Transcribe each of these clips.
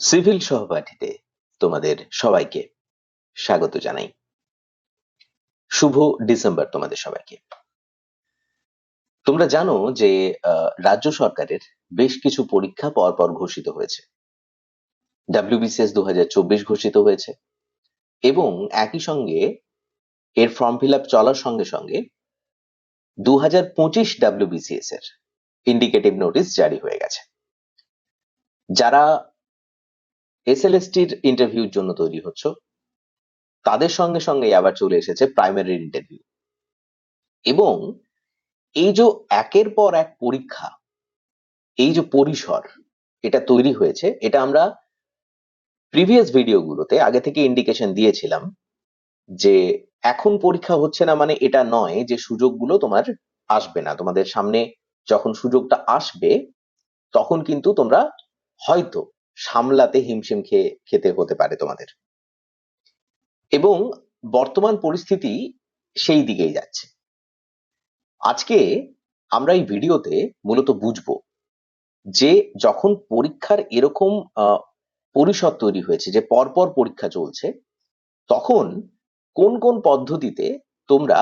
Civil সহপাঠীতে তোমাদের সবাইকে স্বাগত জানাই। শুভ ডিসেম্বর তোমাদের সবাইকে। তোমরা জানো যে রাজ্য সরকারের বেশ কিছু পরীক্ষা পরপর ঘোষিত হয়েছে। ডাব্লিউবিসিএস দু ঘোষিত হয়েছে এবং একই সঙ্গে এর ফর্ম ফিল আপ চলার সঙ্গে সঙ্গে দু হাজার পঁচিশ ডাব্লিউবিসিএস এর ইন্ডিকেটিভ নোটিশ জারি হয়ে গেছে। যারা এসএলএসটির ইন্টারভিউর জন্য তৈরি হচ্ছ। তাদের সঙ্গে সঙ্গে আবার চলে এসেছে প্রাইমারি ইন্টারভিউ এবং এই যে একের পর এক পরীক্ষা, এই যে পরিসর, এটা তৈরি হয়েছে, এটা আমরা প্রিভিয়াস ভিডিওগুলোতে আগে থেকে ইন্ডিকেশন দিয়েছিলাম যে এখন পরীক্ষা হচ্ছে না মানে এটা নয় যে সুযোগগুলো তোমার আসবে না। তোমাদের সামনে যখন সুযোগটা আসবে, তখন কিন্তু তোমরা হয়তো সামলাতে হিমশিম খেয়ে, খেতে হতে পারে তোমাদের। এবং বর্তমান পরিস্থিতি সেই দিকেই যাচ্ছে। আজকে আমরা এই ভিডিওতে মূলত বুঝব যে যখন পরীক্ষার এরকম পরিসর তৈরি হয়েছে, যে পরপর পরীক্ষা চলছে, তখন কোন কোন পদ্ধতিতে তোমরা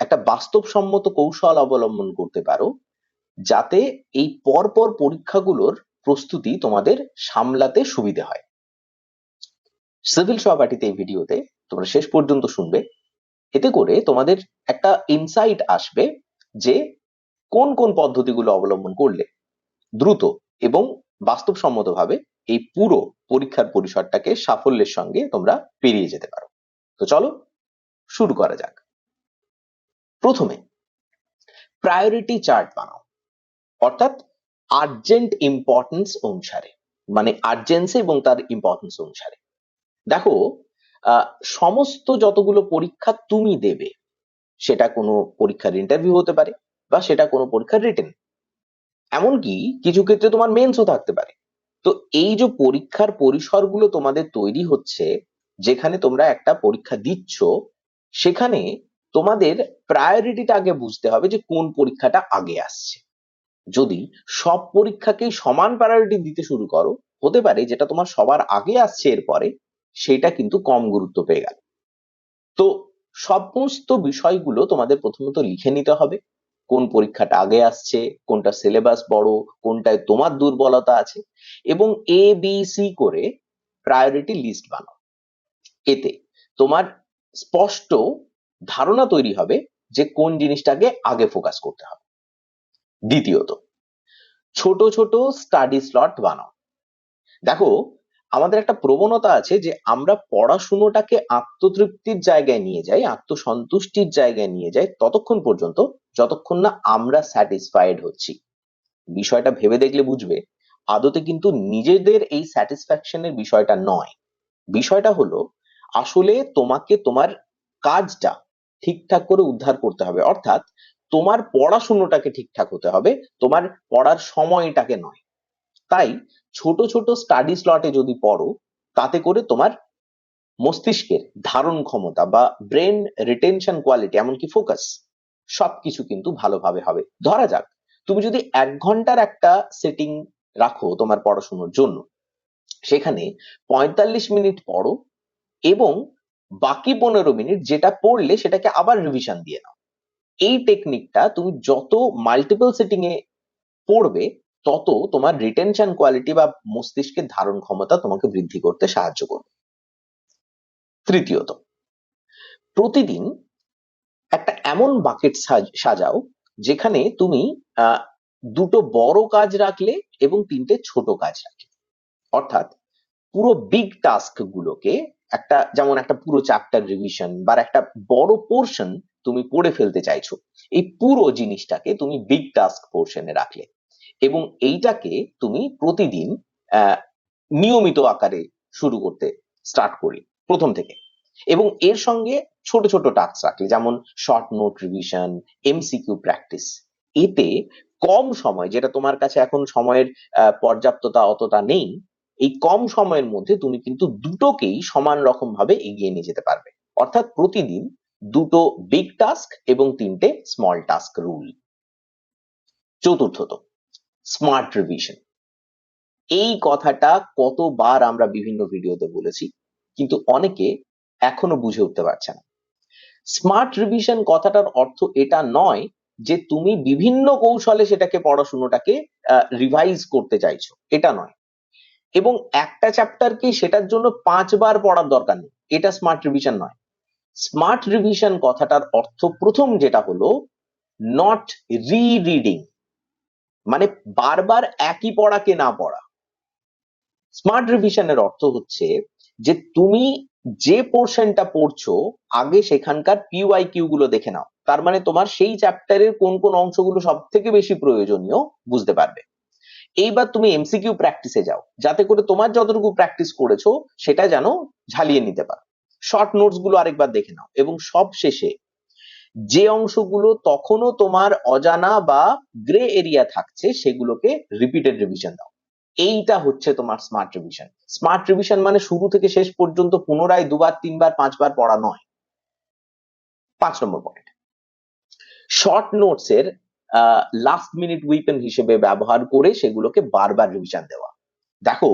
একটা বাস্তবসম্মত কৌশল অবলম্বন করতে পারো, যাতে এই পরপর পরীক্ষাগুলোর প্রস্তুতি তোমাদের সামলাতে সুবিধে হয়। সিভিল সহপাঠীতে এই ভিডিওতে তোমরা শেষ পর্যন্ত শুনবে। এতে করে তোমাদের একটা ইনসাইট আসবে যে কোন কোন পদ্ধতিগুলো অবলম্বন করলে দ্রুত এবং বাস্তবসম্মতভাবে এই পুরো পরীক্ষার পরিসরটাকে সাফল্যের সঙ্গে তোমরা পেরিয়ে যেতে পারো। তো চলো শুরু করা যাক। প্রথমে প্রায়োরিটি চার্ট বানাও। অর্থাৎ আর্জেন্ট ইম্পর্টেন্স অনুসারে। মানে আর্জেন্সি এবং তার ইম্পর্টেন্স অনুসারে। দেখো সমস্ত যতগুলো পরীক্ষা তুমি দেবে, সেটা কোনো পরীক্ষার ইন্টারভিউ হতে পারে বা সেটা কোনো পরীক্ষার রিটেন এমনকি কিছু ক্ষেত্রে তোমার মেন্সও থাকতে পারে। তো এই যে পরীক্ষার পরিসরগুলো তোমাদের তৈরি হচ্ছে, যেখানে তোমরা একটা পরীক্ষা দিচ্ছ, সেখানে তোমাদের প্রায়োরিটিটা আগে বুঝতে হবে যে কোন পরীক্ষাটা আগে আসছে। যদি সব পরীক্ষাকেই সমান প্রায়োরিটি দিতে শুরু করো, হতে পারে যেটা তোমার সবার আগে আসছে এরপরে, সেটা কিন্তু কম গুরুত্ব পেয়ে গেল। তো সমস্ত বিষয়গুলো তোমাদের প্রথমত লিখে নিতে হবে, কোন পরীক্ষাটা আগে আসছে, কোনটা সিলেবাস বড়, কোনটায় তোমার দুর্বলতা আছে, এবং এ বি সি করে প্রায়োরিটি লিস্ট বানাও। এতে তোমার স্পষ্ট ধারণা তৈরি হবে যে কোন জিনিসটাকে আগে ফোকাস করতে হবে। দ্বিতীয়ত, ছোট ছোট স্টাডি স্লট বানাও। দেখো, আমাদের একটা প্রবণতা আছে যে আমরা পড়াশুনোটাকে আত্মতৃপ্তির জায়গায় নিয়ে যাই, আত্মসন্তুষ্টির জায়গায় নিয়ে যাই ততক্ষণ পর্যন্ত, যতক্ষণ না আমরা স্যাটিসফাইড হচ্ছি। বিষয়টা ভেবে দেখলে বুঝবে, আদতে কিন্তু নিজেদের এই স্যাটিসফ্যাকশনের বিষয়টা নয়। বিষয়টা হলো, আসলে তোমাকে তোমার কাজটা ঠিকঠাক করে উদ্ধার করতে হবে। অর্থাৎ তোমার পড়াশুনোটাকে ঠিকঠাক হতে হবে, তোমার পড়ার সময়টাকে নয়। তাই ছোট ছোট স্টাডি স্লটে যদি পড়ো, তাতে করে তোমার মস্তিষ্কের ধারণ ক্ষমতা বা ব্রেন রিটেনশন কোয়ালিটি এমনকি ফোকাস সবকিছু কিন্তু ভালোভাবে হবে। ধরা যাক, তুমি যদি এক ঘণ্টার একটা সেটিং রাখো তোমার পড়াশুনোর জন্য, সেখানে পঁয়তাল্লিশ মিনিট পড়ো এবং বাকি পনেরো মিনিট যেটা পড়লে সেটাকে আবার রিভিশন দিয়ে নাও। এই টেকনিকটা তুমি যত মাল্টিপল সেটিং এ পড়বে, তত তোমার রিটেনশন কোয়ালিটি বা মস্তিষ্কের ধারণ ক্ষমতা তোমাকে বৃদ্ধি করতে সাহায্য করবে। তৃতীয়ত, প্রতিদিন একটা এমন বাকেট সাজাও যেখানে তুমি দুটো বড় কাজ রাখলে এবং তিনটে ছোট কাজ রাখলে। অর্থাৎ পুরো বিগ টাস্ক গুলোকে একটা যেমন একটা পুরো চ্যাপ্টার রিভিশন বা একটা বড় পোর্শন তুমি পড়ে ফেলতে চাইছো। এই পুরো জিনিসটাকে তুমি বিগ টাস্ক পোর্শনে রাখলে এবং এইটাকে তুমি প্রতিদিন নিয়মিত আকারে শুরু করতে স্টার্ট করি প্রথম থেকে। এবং এর সঙ্গে ছোট ছোট টাস্ক রাখলে যেমন short note revision MCQ practice এতে কম সময়, যেটা তোমার কাছে এখন সময়ের পর্যাপ্ততা অতটা নেই এই কম সময়ের মধ্যে তুমি কিন্তু দুটোকেই সমান রকম ভাবে এগিয়ে নিয়ে যেতে পারবে। অর্থাৎ প্রতিদিন দুটো বিগ টাস্ক এবং তিনটে স্মল টাস্ক রুল চতুর্থত স্মার্ট রিভিশন এই কথাটা কতবার আমরা বিভিন্ন ভিডিওতে বলেছি, কিন্তু অনেকে এখনও বুঝে উঠতে পারছে না। স্মার্ট রিভিশন কথাটার অর্থ এটা নয় যে তুমি বিভিন্ন কৌশলে সেটাকে পড়াশুনোটাকে রিভাইজ করতে চাইছো। এটা নয়। এবং একটা চ্যাপ্টারকে সেটার জন্য পাঁচবার পড়ার দরকার নেই। এটা স্মার্ট রিভিশন নয়। স্মার্ট রিভিশন কথাটার অর্থ প্রথম যেটা হলো নট রি রিডিং মানে বারবার একই পড়াকে না পড়া। স্মার্ট রিভিশনের অর্থ হচ্ছে যে তুমি যে পোর্শনটা পড়ছো, আগে সেখানকার পিওয়াই কিউ গুলো দেখে নাও। তার মানে তোমার সেই চ্যাপ্টারের কোন কোন অংশগুলো সব থেকে বেশি প্রয়োজনীয় বুঝতে পারবে। এইবার তুমি এমসিকিউ প্র্যাকটিসে যাও। যাতে করে তোমার যতটুকু প্র্যাকটিস করেছ, সেটা যেন ঝালিয়ে নিতে পারো। শর্ট নোটসগুলো আরেকবার দেখে নাও। এবং সব শেষে যে অংশগুলো তখনও তোমার অজানা বা গ্রে এরিয়া থাকছে, সেগুলোকে রিপিটেড রিভিশন দাও। এইটা হচ্ছে তোমার স্মার্ট রিভিশন স্মার্ট রিভিশন মানে শুরু থেকে শেষ পর্যন্ত পুনরায় দুবার, তিনবার, পাঁচবার পড়া নয়। পাঁচ নম্বর পয়েন্ট শর্ট নোটস এর লাস্ট মিনিট উইপেন হিসেবে ব্যবহার করে সেগুলোকে বারবার রিভিশন দেওয়া। দেখো,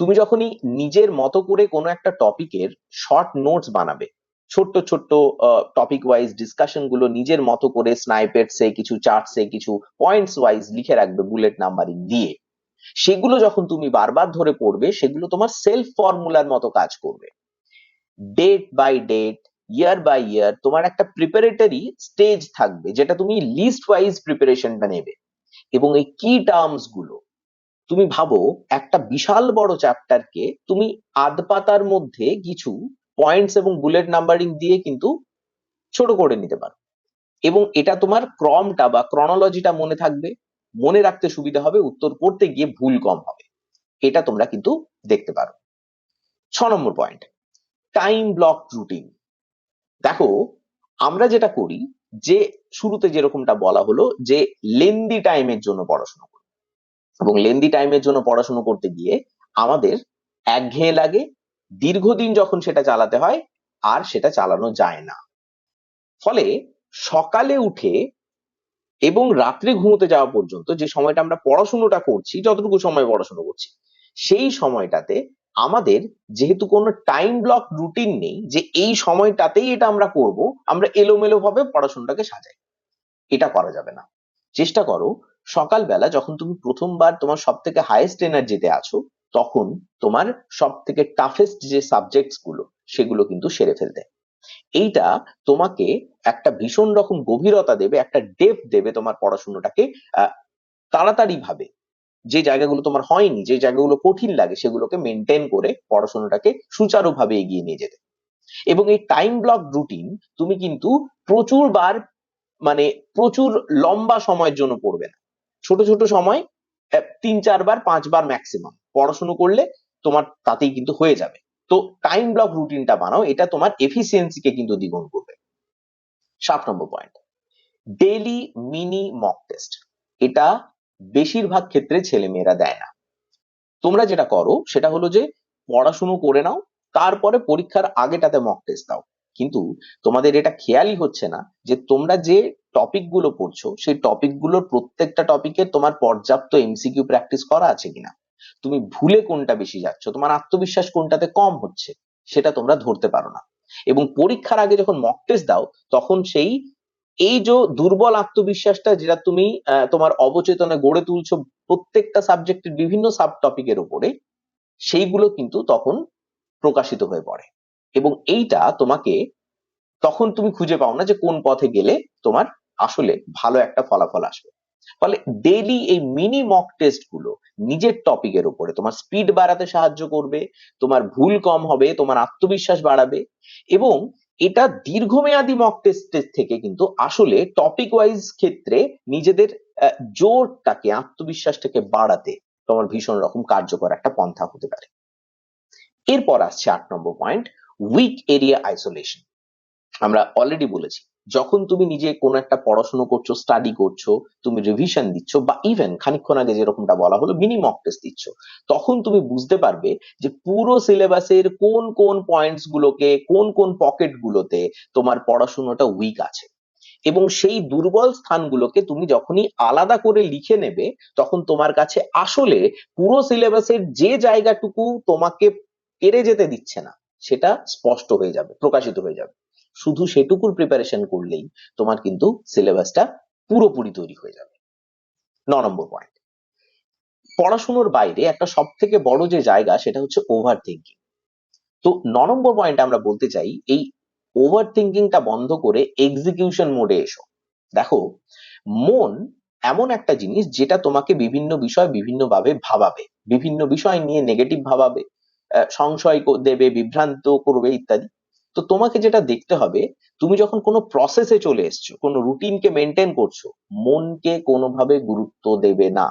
তুমি যখনই নিজের মতো করে কোনো একটা টপিকের শর্ট নোটস বানাবে, ছোট্ট ছোট্ট টপিক ওয়াইজ ডিসকাশনগুলো নিজের মতো করে স্নাইপেটসে কিছু চার্টসে কিছু পয়েন্টস ওয়াইজ লিখে রাখবে বুলেট নাম্বারিং দিয়ে, সেগুলো যখন তুমি বারবার ধরে পড়বে, সেগুলো তোমার সেলফ ফর্মুলার মতো কাজ করবে। Date by date year by year তোমার একটা প্রিপারেটরি স্টেজ থাকবে, যেটা তুমি লিস্ট ওয়াইজ প্রিপারেশনটা নেবে। এবং এই কি টার্মসগুলো, তুমি ভাবো, একটা বিশাল বড় চ্যাপ্টারকে তুমি আধ পাতার মধ্যে কিছু পয়েন্টস এবং বুলেট নাম্বারিং দিয়ে কিন্তু ছোট করে নিতে পারো। এবং এটা তোমার ক্রমটা বা ক্রনোলজিটা মনে থাকবে, মনে রাখতে সুবিধা হবে, উত্তর করতে গিয়ে ভুল কম হবে। এটা তোমরা কিন্তু দেখতে পারো। ছ number point time block routine দেখো, আমরা যেটা করি, যে শুরুতে যেরকমটা বলা হলো, যে লেন্দি টাইমের জন্য পড়াশোনা করি। এবং লেন্দি টাইমের জন্য পড়াশোনা করতে গিয়ে আমাদের একঘেয়ে লাগে দীর্ঘদিন যখন সেটা চালাতে হয়, আর সেটা চালানো যায় না। ফলে সকালে উঠে এবং রাত্রে ঘুমোতে যাওয়া পর্যন্ত যে সময়টা আমরা পড়াশোনাটা করছি, যতটুকু সময় পড়াশোনা করছি, সেই সময়টাতে আমাদের যেহেতু কোনো টাইম ব্লক রুটিন নেই, যে এই সময়টাতেই এটা আমরা করব, আমরা এলোমেলো ভাবে পড়াশোনাটাকে সাজাই। এটা করা যাবে না। চেষ্টা করো, সকালবেলা যখন তুমি প্রথমবার তোমার সব থেকে হাইয়েস্ট এনার্জিতে আছো, তখন তোমার সব থেকে টাফেস্ট যে সাবজেক্টসগুলো সেগুলো কিন্তু সেরে ফেলতে। এইটা তোমাকে একটা ভীষণ রকম গভীরতা দেবে, একটা ডেপ দেবে তোমার পড়াশোনাটাকে তাড়াতাড়ি ভাবে যে জায়গাগুলো তোমার হয়নি, যে জায়গাগুলো কঠিন লাগে, সেগুলোকে মেনটেন করে পড়াশোনাটাকে সুচারুভাবে এগিয়ে নিয়ে যেতে। এবং এই টাইম ব্লক রুটিন তুমি কিন্তু প্রচুর বার মানে প্রচুর লম্বা সময়ের জন্য পড়বে না। ছোট ছোট সময় তিন চারবার, পাঁচবার ম্যাক্সিমাম পড়াশুনো করলে তোমার তাতেই কিন্তু হয়ে যাবে। তো টাইম ব্লক রুটিনটা বানাও, এটা তোমার এফিসিয়েন্সিকে কিন্তু দ্বিগুণ করবে। সাত number point daily mini mock test এটা বেশিরভাগ ক্ষেত্রে ছেলে মেয়েরা দেয় না। তোমরা যেটা করো, সেটা হলো যে পড়াশুনো করে নাও, তারপরে পরীক্ষার আগেটাতে মক টেস্ট দাও। কিন্তু তোমাদের এটা খেয়ালই হচ্ছে না যে তোমরা যে টপিকগুলো পড়ছো, সেই টপিকগুলোর প্রত্যেকটা টপিকে তোমার পর্যাপ্ত এমসিকিউ প্র্যাকটিস করা আছে কিনা। তুমি ভুলে কোনটা বেশি যাচ্ছ, তোমার আত্মবিশ্বাস কোনটাতে কম হচ্ছে, সেটা তোমরা ধরতে পারো না। এবং পরীক্ষার আগে যখন মক টেস্ট দাও, তখন সেই এই যে দুর্বল আত্মবিশ্বাসটা যেটা তুমি তোমার অবচেতনে গড়ে তুলছো প্রত্যেকটা সাবজেক্টের বিভিন্ন সাব টপিকের উপরে, সেইগুলো কিন্তু তখন প্রকাশিত হয়ে পড়ে। এবং এইটা তোমাকে তখন তুমি খুঁজে পাও না যে কোন পথে গেলে তোমার আসলে ভালো একটা ফলাফল আসবে। ফলে ডেইলি এই মিনি মক টেস্টগুলো নিজের টপিকের উপরে, তোমার স্পিড বাড়াতে সাহায্য করবে, তোমার ভুল কম হবে, তোমার আত্মবিশ্বাস বাড়াবে এবং এটা দীর্ঘমেয়াদী মক টেস্টের থেকে কিন্তু আসলে টপিক ওয়াইজ ক্ষেত্রে নিজেদের জোরটাকে, আত্মবিশ্বাসটাকে বাড়াতে তোমার ভীষণ রকম কার্যকর একটা পন্থা হতে পারে। এরপর আসছে আট number point weak area isolation আমরা অলরেডি বলেছি যখন তুমি নিজে কোনো একটা পড়াশোনা করছ স্টাডি করছ, তুমি রিভিশন দিচ্ছ বা ইভেন খানিকক্ষণ আগে যেরকমটা বলা হলো মিনি মক টেস্ট দিচ্ছ, তখন তুমি বুঝতে পারবে যে পুরো সিলেবাসের কোন কোন পয়েন্টস গুলোকে, কোন কোন পকেট গুলোতে তোমার পড়াশোনাটা উইক আছে। এবং সেই দুর্বল স্থানগুলোকে তুমি যখনই আলাদা করে লিখে নেবে, তখন তোমার কাছে আসলে পুরো সিলেবাসের যে জায়গাটুকু তোমাকে পেরে যেতে দিচ্ছে না, সেটা স্পষ্ট হয়ে যাবে, প্রকাশিত হয়ে যাবে। শুধু সেটুকুর প্রিপারেশন করলেই তোমার কিন্তু সিলেবাসটা পুরোপুরি তৈরি হয়ে যাবে। ন নম্বর পয়েন্ট পড়াশুনোর বাইরে একটা সব থেকে বড় যে জায়গা সেটা হচ্ছে ওভার থিঙ্কিং তো ন নম্বর পয়েন্ট আমরা বলতে চাই, এই ওভার থিঙ্কিংটা বন্ধ করে এক্সিকিউশন মোডে এসো। দেখো, মন এমন একটা জিনিস যেটা তোমাকে বিভিন্ন বিষয় বিভিন্ন ভাবে ভাবাবে, বিভিন্ন বিষয় নিয়ে নেগেটিভ ভাবাবে সংশয় দেবে, বিভ্রান্ত করবে ইত্যাদি। তো তোমাকে যেটা দেখতে হবে, তুমি যখন কোনো প্রসেসে চলে এসছো, কোনো রুটিনকে মেনটেন করছ, মনকে কোনোভাবে গুরুত্ব দেবে না।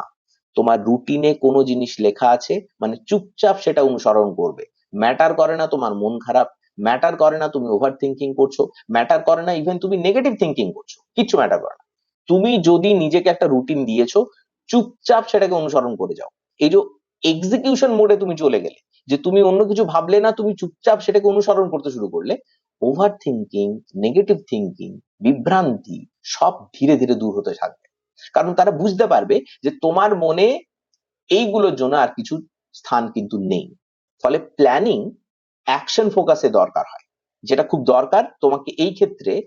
তোমার রুটিনে কোনো জিনিস লেখা আছে মানে চুপচাপ সেটা অনুসরণ করবে। ম্যাটার করে না তোমার মন খারাপ ম্যাটার করে না তুমি ওভার থিঙ্কিং করছ ম্যাটার করে না ইভেন তুমি নেগেটিভ থিঙ্কিং করছ, কিচ্ছু ম্যাটার করে না। তুমি যদি নিজেকে একটা রুটিন দিয়েছ, চুপচাপ সেটাকে অনুসরণ করে যাও। এই যে এক্সিকিউশন মোডে তুমি চলে গেলে যে তুমি অন্য কিছু ভাবলে না, তুমি চুপচাপ সেটাকে অনুসরণ করতে শুরু করলে ওভার থিঙ্কিং নেগেটিভ থিঙ্কিং বিভ্রান্তি সব ধীরে ধীরে দূর হতে থাকবে। কারণ তারা বুঝতে পারবে যে তোমার মনে এইগুলোর জন্য আর কিছু স্থান কিন্তু নেই। ফলে প্ল্যানিং অ্যাকশন ফোকাসে দরকার হয়। যেটা খুব দরকার তোমাকে এই ক্ষেত্রে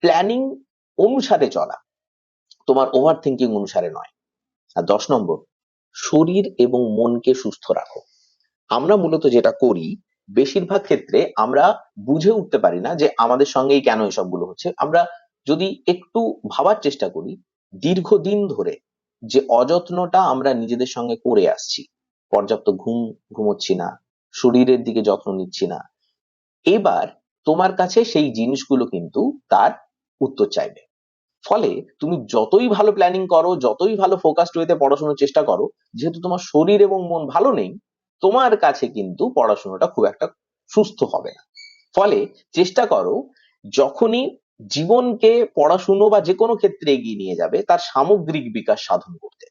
প্ল্যানিং অনুসারে চলা। তোমার ওভার থিঙ্কিং অনুসারে নয়। আর দশ নম্বর, শরীর এবং মনকে সুস্থ রাখো। আমরা মূলত যেটা করি, বেশিরভাগ ক্ষেত্রে আমরা বুঝে উঠতে পারি না যে আমাদের সঙ্গেই কেন এসবগুলো হচ্ছে। আমরা যদি একটু ভাবার চেষ্টা করি, দীর্ঘদিন ধরে যে অযত্নটা আমরা নিজেদের সঙ্গে করে আসছি, পর্যাপ্ত ঘুম ঘুমোচ্ছি না, শরীরের দিকে যত্ন নিচ্ছি না, এবার তোমার কাছে সেই জিনিসগুলো কিন্তু তার উত্তর চাইবে। ফলে তুমি যতই ভালো প্ল্যানিং করো, যতই ভালো ফোকাসড ওয়েতে পড়াশোনার চেষ্টা করো, যেহেতু তোমার শরীর এবং মন ভালো নেই তোমার কাছে কিন্তু পড়াশোনাটা খুব একটা সুস্থ হবে না। ফলে চেষ্টা করো, যখনই জীবনকে পড়াশুনো বা যে কোনো ক্ষেত্রে এগিয়ে নিয়ে যাবে, তার সামগ্রিক বিকাশ সাধন করতে।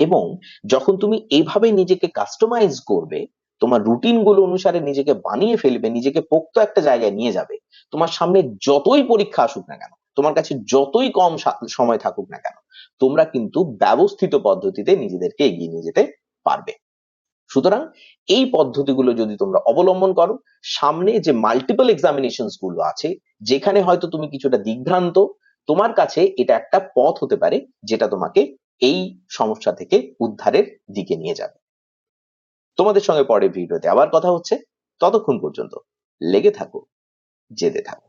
এবং যখন তুমি এইভাবে নিজেকে কাস্টমাইজ করবে, তোমার রুটিনগুলো অনুসারে নিজেকে বানিয়ে ফেলবে, নিজেকে পোক্ত একটা জায়গায় নিয়ে যাবে, তোমার সামনে যতই পরীক্ষা আসুক না কেন, তোমার কাছে যতই কম সময় থাকুক না কেন, তোমরা কিন্তু ব্যবস্থিত পদ্ধতিতে নিজেদেরকে এগিয়ে নিয়ে যেতে পারবে। সুতরাং এই পদ্ধতিগুলো যদি তোমরা অবলম্বন করো, সামনে যে মাল্টিপল এক্সামিনেশনগুলো আছে, যেখানে হয়তো তুমি কিছুটা দিগ্ভ্রান্ত, তোমার কাছে এটা একটা পথ হতে পারে, যেটা তোমাকে এই সমস্যা থেকে উদ্ধারের দিকে নিয়ে যাবে। তোমাদের সঙ্গে পরের ভিডিওতে আবার কথা হচ্ছে। ততক্ষণ পর্যন্ত লেগে থাকো, জেদে থাকো।